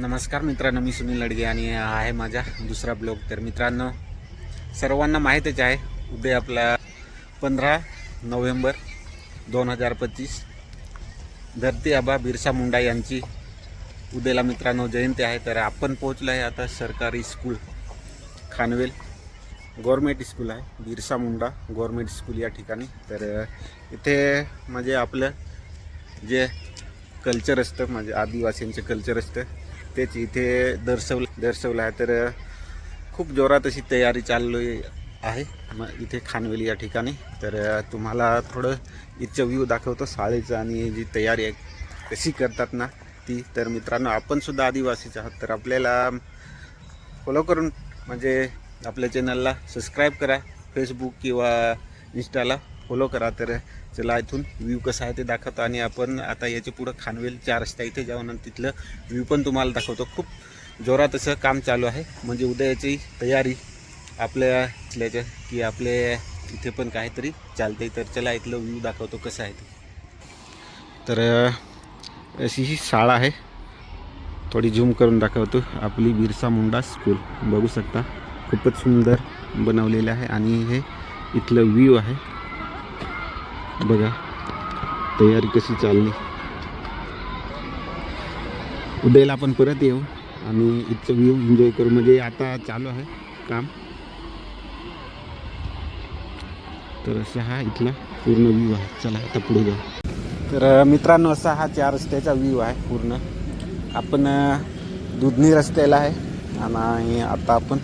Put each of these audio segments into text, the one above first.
नमस्कार मित्रांनो मी सुनील लडगे आणि हा आहे माझा दुसरा ब्लॉग. तर मित्रांनो सर्वांना माहीतच आहे उद्या आपला पंधरा नोव्हेंबर दोन हजार पच्चीस. धरती आबा बिरसा मुंडा यांची उद्याला मित्रांनो जयंती आहे. तर आपण पोहोचलो आहे आता सरकारी स्कूल खानवेल. गव्हर्मेंट स्कूल आहे बिरसा मुंडा गव्हर्मेंट स्कूल या ठिकाणी. तर इथे म्हणजे आपलं जे कल्चर असतं म्हणजे आदिवासींचं कल्चर असतं तेच इथे दर्शवलं दर्शवलं आहे तर खूप जोरात अशी तयारी चाललो आहे. मग इथे खानवेली या ठिकाणी. तर तुम्हाला थोडं इथचं व्ह्यू दाखवतो. साळेचं आणि जी तयारी आहे कशी करतात ना ती. तर मित्रांनो आपणसुद्धा आदिवासीच आहात. तर आपल्याला फॉलो करून म्हणजे आपल्या चॅनलला सबस्क्राईब करा. फेसबुक किंवा इंस्टाला फॉलो करा. तर चला इथून व्ह्यू कसा आहे ते दाखवतो. आणि आपण आता याच्या पुढं खानवेल चार रस्ता इथे जाऊन आणि तिथलं व्ह्यू पण तुम्हाला दाखवतो. खूप जोरात असं काम चालू आहे. म्हणजे उद्याची तयारी आपल्या इथल्याच्या की आपले इथे पण काहीतरी चालते तर चला इथलं व्ह्यू दाखवतो कसं आहे ते. तर अशी ही शाळा आहे. थोडी झूम करून दाखवतो. आपली बिरसा मुंडा स्कूल बघू शकता. खूपच सुंदर बनवलेलं आहे. आणि हे इथलं व्ह्यू आहे. बघा तयारी कशी चालली. उद्याला आपण परत येऊ आणि इथचं व्ह्यू एन्जॉय करू. म्हणजे आता चालू आहे काम. तर असा हा इथला पूर्ण व्ह्यू आहे. चला आता पुढे जाऊ. तर मित्रांनो असा हा चार रस्त्याचा व्ह्यू आहे पूर्ण. आपण दुधनी रस्त्याला आहे आणि आता आपण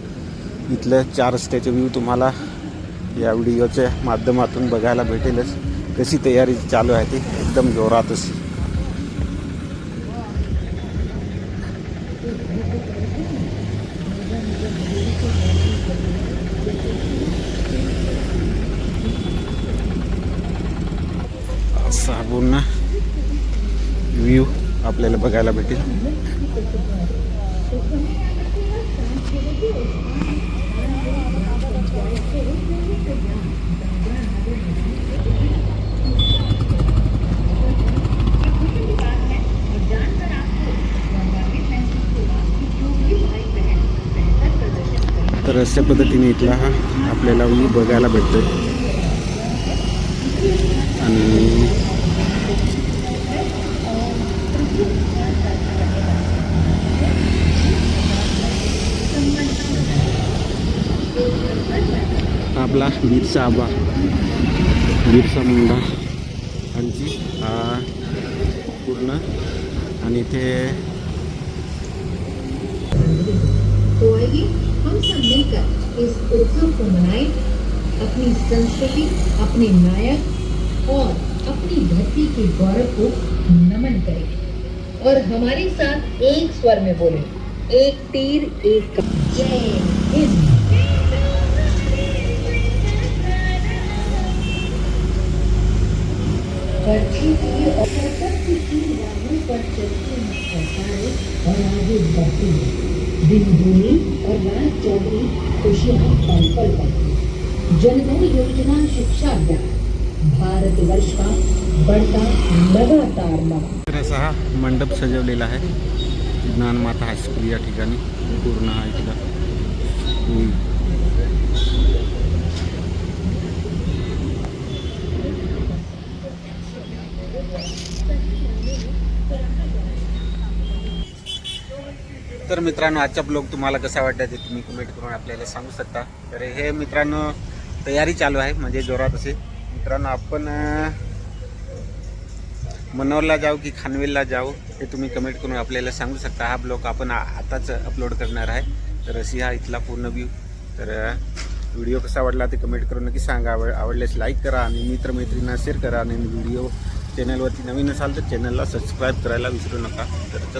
इथलं चार रस्त्याचे व्ह्यू तुम्हाला या व्हिडिओच्या माध्यमातून बघायला भेटेलच. कशी तयारी चालू आहे ती? एकदम जोरात अशी असा पूर्ण व्ह्यू आपल्याला बघायला भेटेल. तर अशा पद्धतीने इथला हा आपल्याला व्ह्यू बघायला भेटतो आणि आपला बिरसा आबा बिरसा मुंडा यांची हा पूर्ण. आणि इथे हम सब मिलकर इस उत्सव को मनाएँ, अपनी संस्कृति, अपने नायक और अपनी धरती के गौरव को नमन करें। और हमारे साथ एक स्वर में बोलें, एक तीर, एक जय हिंद। और की राहों पर चलती सरकारें और आगे बढ़ती है। दिन दूनी और रात चौधरी खुशियाँ पल पल पाती जनधन योजना शिक्षा अभियान। भारत वर्ष का बढ़ता लगातार मान असा हा मंडप सजवलेला आहे. ज्ञानमाता हायस्कूल या ठिकाणी. पूर्ण हा इथला हम्म. तर मित्रांनो आजचा ब्लॉग तुम्हाला कसा वाटला ते तुम्ही कमेंट करून आपल्याला सांगू शकता. तर हे मित्रांनो तयारी चालू आहे म्हणजे जोरात असे मित्रांनो आपण मनोरला जाऊ की खानवेलला जाऊ हे तुम्ही कमेंट करून आपल्याला सांगू शकता. हा ब्लॉग आपण आताच अपलोड करणार आहे. तर अशी हा इथला पूर्ण व्ह्यू तर व्हिडिओ कसा आवडला ते कमेंट करून नक्की सांगा. आवड आवडल्यास लाईक करा आणि मित्रमैत्रिणींना शेअर करा. आणि व्हिडिओ चॅनलवरती नवीन असाल तर चॅनलला सबस्क्राईब करायला विसरू नका. तर